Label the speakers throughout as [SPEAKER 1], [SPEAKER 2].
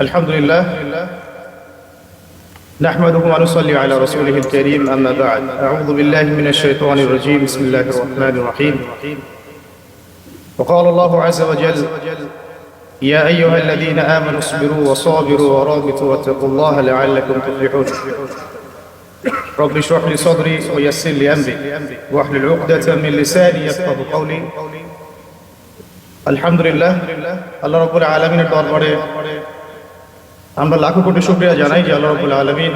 [SPEAKER 1] الحمد لله نحمده ونصلي على رسوله الكريم أما بعد أعوذ بالله من الشيطان الرجيم بسم الله الرحمن الرحيم وقال الله عز وجل يا أيها الذين آمنوا اصبروا وصابروا ورابطوا واتقوا الله لعلكم تفلحون رب اشرح لي صدري ويسر لي أمري واحلل عقدة من لساني يفقه قولي আলহামদুলিল্লাহ আল্লাহ রবুল আলমিনের দরবারে আমরা লাখো কোটি শুক্রিয়া জানাই যে আল্লাহ আলমিন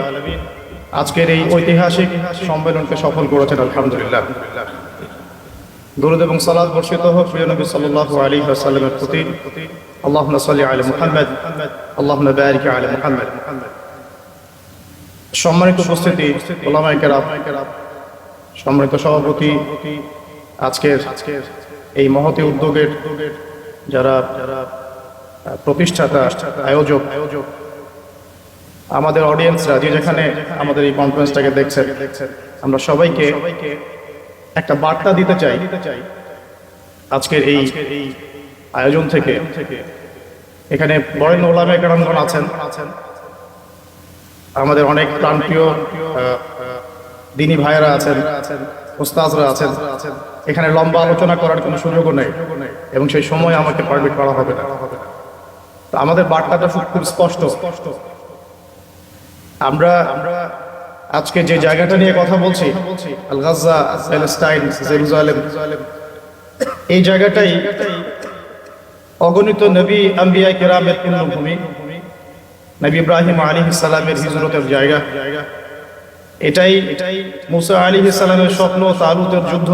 [SPEAKER 1] আজকের এই ঐতিহাসিক সম্মেলনকে সফল করেছেন, আলহামদুলিল্লাহ। দরুদ এবং সালাদ বর্ষিত হোক, প্রিয় নবী সাল্লাল্লাহু আলাইহি ওয়াসাল্লামের প্রতি। আল্লাহুম্মা সাল্লি আলা মুহাম্মদ, আল্লাহুম্মা বারিক আলা মুহাম্মদ। সম্মানিত উপস্থিতি সম্মানিত সভাপতি, আজকের আজকের এই মহতি উদ্যোগের যারা যারা প্রতিষ্ঠাতা আয়োজক আয়োজক আমাদের অডিয়েন্সরা যে যেখানে আমাদের এই কনফারেন্সটাকে দেখছেন আমরা সবাইকে একটা বার্তা দিতে চাই। আজকের এই আয়োজন থেকে। এখানে বরেণ্য ওলামে কারণগণ আছেন। আমাদের অনেক প্রাণপ্রিয় দিনী ভাইয়েরা আছেন ওস্তাজরা আছেন। এখানে লম্বা আলোচনা করার কোনো সুযোগও নেই এবং সেই সময় আমাকে পারমিট করা হবে না। আমাদের বার্তাটা খুব স্পষ্ট স্পষ্ট। আমরা আজকে যে জায়গাটা নিয়ে কথা বলছি এই জায়গাটাই অগণিত নবী আম্বিয়া কেরামের পূর্ণভূমি, নবী ইব্রাহিম আলী সালামের হিজরতের জায়গা। এটাই এটাই মুসা আলী সালামের স্বপ্ন, তালুতের যুদ্ধ।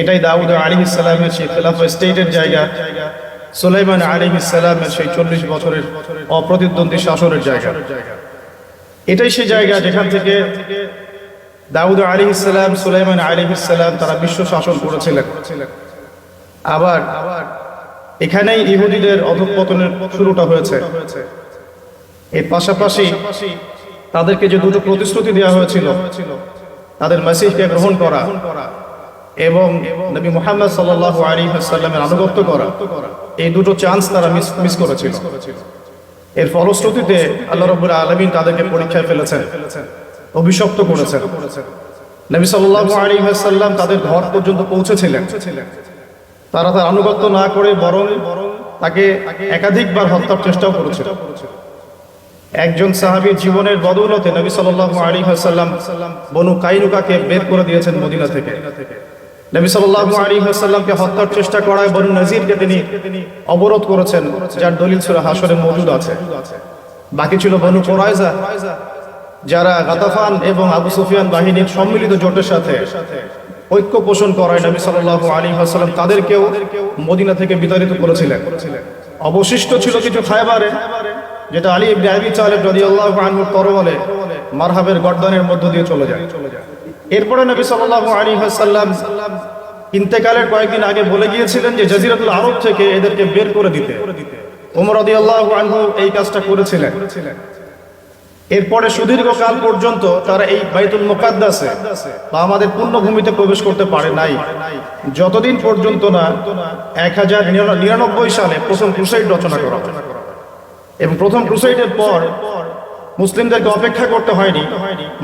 [SPEAKER 1] এটাই দাউদ আলী সালামের সেই খেলাফ স্টেটের জায়গা। সুলাইমান আলী সালামের সেই চল্লিশ বছরের অপ্রতিদ্বন্দ্বী শাসনের জায়গা। এটাই সেই জায়গা যেখান থেকে দাউদ আলী ইসলাম সুলাইমান আলী ইসলাম তারা বিশ্ব শাসন করেছিলেন। আবার আবার এখানেই ইহুদিদের অধঃপতনের শুরুটা হয়েছে। এর পাশাপাশি তাদেরকে যে দুটো প্রতিশ্রুতি দেওয়া হয়েছিল, তাদের মেসেজকে গ্রহণ করা এবং নবী মোহাম্মদ সাল্লাহ আলী সাল্লামের আনুগত্য করা, এই দুটো চান্স তারা মিস মিস করেছিল। এর ফলশ্রুতিতে আল্লাহ রবুল আলমিন তাদেরকে পরীক্ষায় ফেলেছেন, অভিশপ্ত করেছেন। নবী সাল্লাহ আলী সাল্লাম তাদের ঘর পর্যন্ত পৌঁছেছিলেন। তারা তার আনুগত্য না করে বরং তাকে একাধিকবার হত্যার চেষ্টাও করেছিল। একজন সাহাবীর জীবনের বদৌলতে নবী আলাইহি ওয়াসাল্লাম বনু কাইনুকাকে বের করে দিয়েছেন মদিনা থেকে। নবী সাল্লাল্লাহু আলাইহি ওয়াসাল্লামকে হত্যার চেষ্টা করায় বনু নজিরকে তিনি অবরোধ করেছেন, যার দলিল ছিল হাসরে মওজুদ আছে। বাকি ছিল বনু কোরাইজা যারা গাতাফান এবং আবু সুফিয়ান বাহিনীর সম্মিলিত জোটের সাথে ঐক্য পোষণ করায় নবী সাল্লাল্লাহু আলাইহি ওয়াসাল্লাম তাদেরকেও মদিনা থেকে বিতাড়িত করেছিলেন। অবশিষ্ট ছিল কিছু খায়বারে যেটা আলী ইবনে আবি তালেব রাদিয়াল্লাহু আনহুর তরবালে মারহাবের গর্দানের মধ্য দিয়ে চলে যায়। এরপরে নবী সাল্লাল্লাহু আলাইহি ওয়াসাল্লাম ইন্তেকালের কয়েকদিন আগে বলে গিয়েছিলেন যে জাজিরাতুল আরব থেকে এদেরকে বের করে দিতে। ওমর রাদিয়াল্লাহু আনহু এই কাজটা করেছিলেন। এরপরে সুদীর্ঘ কাল পর্যন্ত তারা এই বাইতুল মুকাদ্দাসে বা আমাদের পূর্ণভূমিতে প্রবেশ করতে পারে নাই। যতদিন পর্যন্ত না এক হাজার নিরানব্বই সালে প্রথম ক্রুসাইড রচনা করা এবং প্রথম ক্রুসাইডের পর মুসলিমদেরকে অপেক্ষা করতে হয়নি।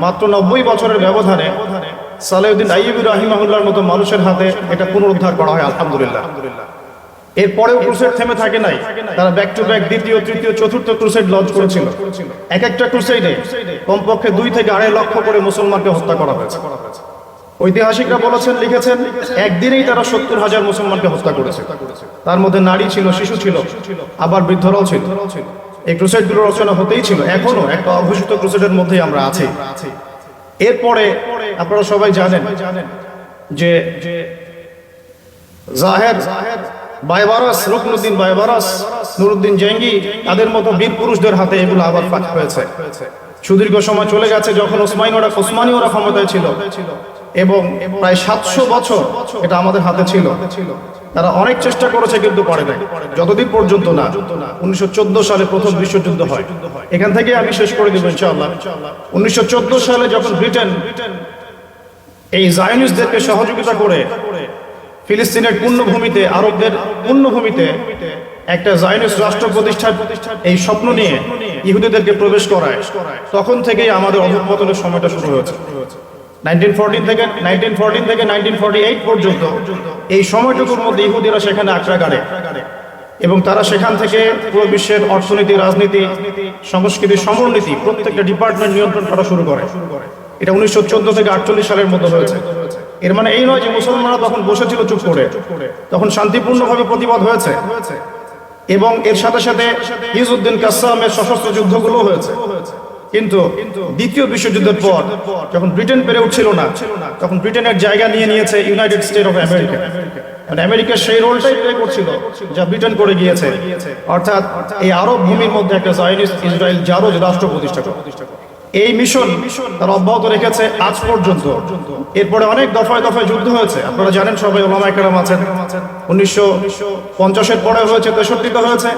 [SPEAKER 1] মাত্র নব্বই বছরের ব্যবধানে সালেউদ্দিন আইয়ুবী রাহিমাহুল্লাহর মতো মানুষের হাতে এটা পুনরুদ্ধার করা হয়, আলহামদুলিল্লাহ। এরপরেও ক্রুসেড থেমে থাকে নাই। তারা ব্যাক টু ব্যাক দ্বিতীয়, তৃতীয়, চতুর্থ ক্রুসেড লঞ্চ করেছিল। এক একটা ক্রুসেডে কমপক্ষে দুই থেকে আড়াই লক্ষ করে মুসলমানকে হত্যা করা হয়েছে। ঐতিহাসিকরা বলেছেন, লিখেছেন, একদিনেই তারা সত্তর হাজার মুসলমানকে হত্যা করেছে। তার মধ্যে নারী ছিল, শিশু ছিল, আবার বৃদ্ধরাও ছিল। এই ক্রুসেডগুলো রচনা হতেই ছিল। এখনও একটা অঘোষিত ক্রুসেডের মধ্যেই আমরা আছি। এরপরে আপনারা সবাই জানেন যে জাহের বাইবারাস, রুকনুদ্দিন বাইবারাস, নুরুদ্দিন জেঙ্গি, তাদের মতো বীর পুরুষদের হাতে এগুলো আবার ফাঁক হয়েছে। সুদীর্ঘ সময় চলে গেছে যখন ওসমাইন ওরা, ওসমানি ওরা ক্ষমতায় ছিল। এবং প্রায় সাতশো বছর এটা আমাদের হাতে ছিল। তারা অনেক চেষ্টা করেছে কিন্তু পারে নাই। যতদিন পর্যন্ত না, উনিশশো সালে প্রথম বিশ্বযুদ্ধ হয়। এখান থেকে আমি শেষ করে দেবো ইনশাআল্লাহ। উনিশশো সালে যখন ব্রিটেন এই জায়নিস্টদেরকে সহযোগিতা করে ফিলিস্তিনের পূর্ণভূমিতে, আরবদের পূর্ণভূমিতে একটা জাইনিস রাষ্ট্র প্রতিষ্ঠার এই স্বপ্ন নিয়ে ইহুদিদেরকে প্রবেশ করায়, তখন থেকেই আমাদের অধঃপতনের সময়টা শুরু হয়েছে। এবং তারা সেখান থেকে পুরো বিশ্বের অর্থনীতি, রাজনীতি ডিপার্টমেন্ট নিয়ন্ত্রণ করা শুরু করে। এটা উনিশশো চোদ্দ থেকে আটচল্লিশ সালের মধ্যে হয়েছে। এর মানে এই নয় যে তখন বসেছিল চুপ করে। তখন শান্তিপূর্ণভাবে প্রতিবাদ হয়েছে। এবং এর সাথে সাথে হিজউদ্দিন কাসামের সশস্ত্র যুদ্ধগুলো হয়েছে। কিন্তু দ্বিতীয় বিশ্বযুদ্ধের পর, যখন ব্রিটেন পেরে উঠছিল না, তখন ব্রিটেনের জায়গা নিয়ে নিয়েছে ইউনাইটেড স্টেট অফ আমেরিকা মানে আমেরিকা সেই রোলটাই প্লে করছিল, যা ব্রিটেন করে গিয়েছে। অর্থাৎ এই আরব ভূমির মধ্যে একটা জায়নিস্ট ইসরায়েল জারজ রাষ্ট্র প্রতিষ্ঠা করে। এই মিশন তারা অব্যাহত রেখেছে আজ পর্যন্ত। এরপরে অনেক দফায় দফায় যুদ্ধ হয়েছে। আপনারা জানেন সবাই ওলামা একরাম আছেন। উনিশশো পঞ্চাশের পরে হয়েছে, তেষট্টিতে হয়েছে,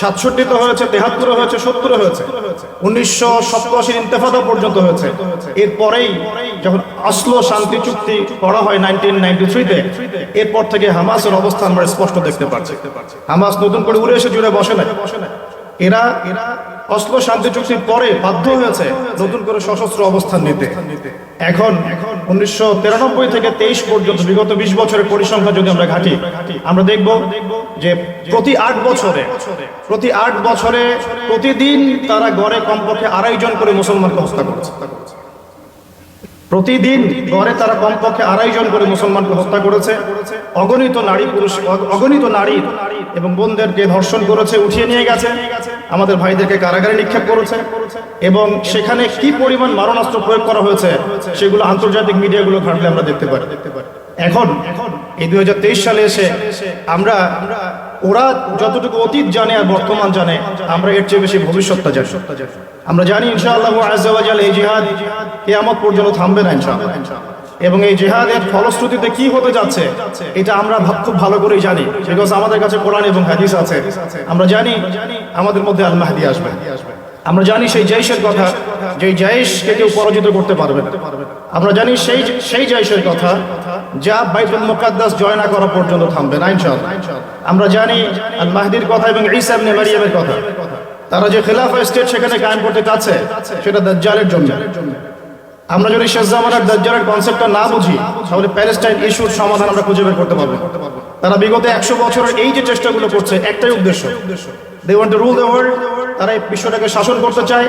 [SPEAKER 1] সাতষট্টিতে হয়েছে, তেহাত্তরে হয়েছে, সত্তরে হয়েছে। উনিশশো সপ্তাশির ইন্তেফাদা পর্যন্ত হয়েছে। এরপরেই যখন আসলো শান্তি চুক্তি করা হয় নাইনটিন নাইনটি থ্রিতে, এরপর থেকে হামাসের অবস্থান আমরা স্পষ্ট দেখতে পাচ্ছি হামাস নতুন করে উড়ে এসে জুড়ে বসে না এরা এরা অসলো শান্তি চুক্তির পরে বাধ্য হয়েছে নতুন করে সশস্ত্র অবস্থান নিতে। এখন উনিশশো তিরানব্বই থেকে তেইশ পর্যন্ত বিগত বিশ বছরের পরিসংখ্যা যদি আমরা ঘাটি, আমরা দেখব যে প্রতি আট বছরে, প্রতি আট বছরে প্রতিদিন তারা গড়ে কমপক্ষে আড়াই জন করে মুসলমানকে হত্যা করেছে। প্রতিদিন ঘরে তারা কমপক্ষে আড়াই জন করে মুসলমানকে হত্যা করেছে। অগণিত নারী পুরুষ অগণিত নারী এবং বোনদেরকে ধর্ষণ করেছে, উঠিয়ে নিয়ে গেছে। আমাদের ভাইদেরকে কারাগারে নিক্ষেপ করেছে। এবং সেখানে কি পরিমাণ মারণাস্ত্র প্রয়োগ করা হয়েছে, সেগুলো আন্তর্জাতিক মিডিয়াগুলো ঘাটলে আমরা দেখতে পারি। এখন এখন, এই দুই হাজার তেইশ সালে এসে আমরা, ওরা যতটুকু অতীত জানে আর বর্তমান জানে, আমরা এর চেয়ে বেশি ভবিষ্যৎটা জানি। আমরা জানি ইনশাআল্লাহ আজাল এই জিহাদ কেয়ামত পর্যন্ত থামবে না ইনশাআল্লাহ। এবং এই জেহাদের ফলশ্রুতিতে কি হতে যাচ্ছে, এটা আমরা খুব ভালো করেই জানি বিকজ আমাদের কাছে কোরআন এবং হাদিস আছে। আমরা জানি আমাদের মধ্যে আল মাহদি আসবে। আমরা জানি সেই জৈশের কথা, যে জৈশকে কেউ পরাজিত করতে পারবে আমরা জানি সেই সেই জৈশের কথা, যা বাইতুল মুকাদ্দাস জয় না করা পর্যন্ত থামবে না, ইনশাআল্লাহ। আমরা জানি আল মাহদির কথা এবং ঈসা ইবনে মারিয়ামের কথা। তারা যে খেলাফা স্টেট সেখানে কায়েম করতে চাচ্ছে, সেটা দাজ্জালের জন্য। আমরা যদি শেষ জামানার দাজ্জালের কনসেপ্টটা না বুঝি, তাহলে প্যালেস্টাইন ইস্যুর সমাধান আমরা খুঁজে বের করতে পারব তারা বিগত একশো বছরের এই যে চেষ্টাগুলো করছে, একটাই উদ্দেশ্য। They want to rule the world তারা এই বিশ্বটাকে শাসন করতে চায়,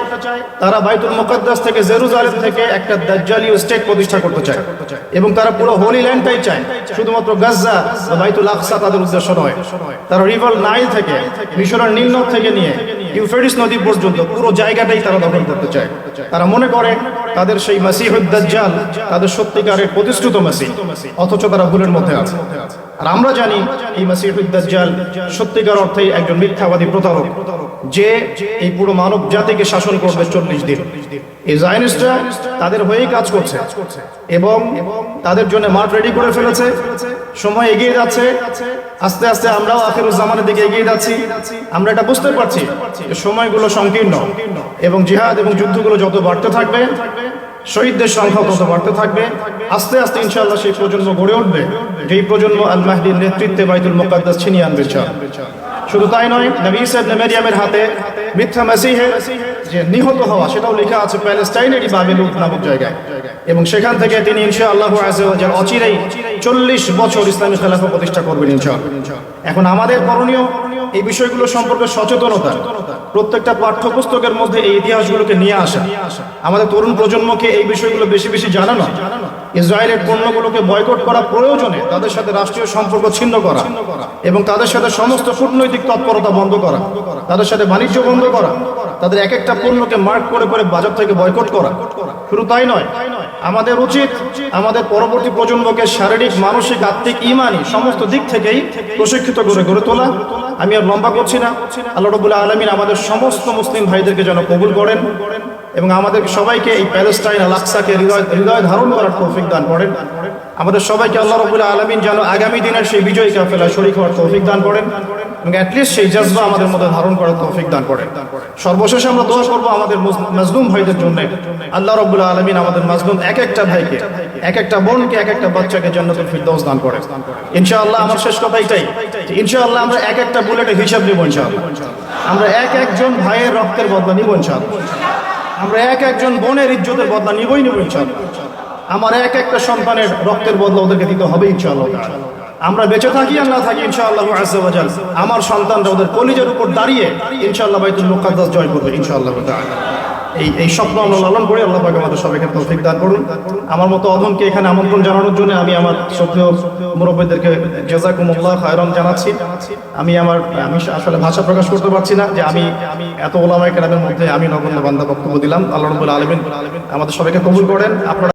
[SPEAKER 1] তারা বাইতুল মুকাদ্দাস থেকে জেরুজালেম থেকে একটা দাজ্জালীয় স্টেট প্রতিষ্ঠা করতে চায়। এবং তারা পুরো হোলি ল্যান্ডটাই চায়, শুধুমাত্র গাজ্জা বা বাইতুল আকসা তাদের উদ্দেশ্য নয়। তারা রিভার নাইল থেকে, মিশরের নীলনদ থেকে নিয়ে ইউফ্রেটিস নদী পর্যন্ত পুরো জায়গাটাই তারা দখল করতে চায়। তারা মনে করে তাদের সেই মাসিহুদ দাজ্জাল তাদের সত্যিকারের প্রতিষ্ঠিত মাসি, অথচ তারা ভুলের মধ্যে আছে। আর আমরা জানি এই মাসিহুদ দাজ্জাল সত্যিকার অর্থেই একজন মিথ্যাবাদী প্রতারক, যে এই পুরো মানব জাতিকে শাসন করবে চল্লিশ দিন। এই জায়নিস্টরা তাদের হয়েই কাজ করছে এবং তাদের জন্য মাঠ রেডি করে ফেলেছে, সময় এগিয়ে যাচ্ছে, আস্তে আস্তে আমরাও আখের জামানের দিকে এগিয়ে যাচ্ছি। আমরা এটা বুঝতে পারছি সময়গুলো সংকীর্ণ এবং জিহাদ এবং যুদ্ধগুলো যত বাড়তে থাকবে শহীদদের সংখ্যা তত বাড়তে থাকবে? আস্তে আস্তে ইনশাআল্লাহ সেই প্রজন্ম গড়ে উঠবে। যেই প্রজন্ম আল মাহদির নেতৃত্বে বাইতুল মোকাদ্দাস ছিনিয়ে আনবে। শুধু তাই নয়, নবী ইবনে মারিয়ামের হাতে মিথ্যা মেসিহে যে নিহত হওয়া, সেটাও লেখা আছে প্যালেস্টাইনেরই বাবেলুদ নামক জায়গায়। এবং সেখান থেকে তিনি ইনশাআল্লাহ আল্লাহ অচিরেই চল্লিশ বছর ইসলামী খেলাফা প্রতিষ্ঠা করবেন, ইনশাআল্লাহ। এখন আমাদের করণীয় এই বিষয়গুলো সম্পর্কে সচেতনতা। প্রত্যেকটা পাঠ্যপুস্তকের মধ্যে এই ইতিহাসগুলোকে নিয়ে আসা। আমাদের তরুণ প্রজন্মকে এই বিষয়গুলো বেশি বেশি জানানো, ইসরায়েলের পণ্যগুলোকে বয়কট করা প্রয়োজনে তাদের সাথে রাষ্ট্রীয় সম্পর্ক ছিন্ন করা এবং তাদের সাথে সমস্ত কূটনৈতিক তৎপরতা বন্ধ করা, তাদের সাথে বাণিজ্য বন্ধ করা, তাদের এক একটা পণ্যকে মার্ক করে করে বাজার থেকে বয়কট করা। শুধু তাই নয়, আমাদের উচিত আমাদের পরবর্তী প্রজন্মকে শারীরিক, মানসিক, আত্মিক, ইমানি সমস্ত দিক থেকেই প্রশিক্ষিত করে গড়ে তোলা। আমি আর লম্বা করছি না। আল্লাহ রবুল্লাহ আলমিন আমাদের সমস্ত মুসলিম ভাইদেরকে যেন কবুল করেন এবং আমাদের সবাইকে এই প্যালেস্টাইন আল হৃদয় হৃদয় ধারণ করার তৌফিক দান করেন। আমাদের সবাইকে আল্লাহ রবুল্লাহ আলমিন যেন আগামী দিনের সেই বিজয়ী কাফেলা শরিক হওয়ার তৌফিক দান করেন। এবং অ্যাটলিস্ট সেই জজবা আমাদের মধ্যে ধারণ করার তৌফিক দান করেন সর্বশেষে আমরা দোয়া করব আমাদের মাজলুম ভাইদের জন্য। আল্লাহ রবুল্লাহ আলমিন আমাদের মাজলুম এক একটা ভাইকে, এক একটা বোনকে, এক একটা বাচ্চাকে জান্নাতুল ফিরদৌস দান করে। ইনশাআল্লাহ আমার শেষ কথা এটাই ইনশাআল্লাহ আমরা এক একটা বুলেটের হিসাব নিব ইনশাআল্লাহ। আমরা এক একজন ভাইয়ের রক্তের বদলা নিব ইনশাআল্লাহ। আমরা এক একজন বোনের ইজ্জতের বদলা নিবই নিব ইনশাআল্লাহ। আমার এক একটা সন্তানের রক্তের বদলা ওদেরকে দিতে হবে ইনশাআল্লাহ। আমরা বেঁচে থাকি আর না থাকি, ইনশাআল্লাহ আজাল আমার সন্তানরা ওদের কলিজের উপর দাঁড়িয়ে, ইনশাআল্লাহ, বাইতুল মুকাদ্দাস জয় করবে, ইনশাআল্লাহ। এই এই স্বপ্ন আমরা লালন করি, আল্লাহ পাক আমাদের সবাইকে তৌফিক দান করুন। আমার মতো অধমকে এখানে আমন্ত্রণ জানানোর জন্য আমি আমার শ্রদ্ধেয় মুরব্বীদেরকে জাজাকুমুল্লাহ খায়রন জানাচ্ছি। আমি আমার, আমি আসলে ভাষা প্রকাশ করতে পারছি না যে আমি আমি এত ওলামায়ে কেরামের মধ্যে আমি নগণ্য বান্দা বক্তব্য দিলাম। আল্লাহ রাব্বুল আলামিন আমাদের সবাইকে কবুল করেন। আপনারা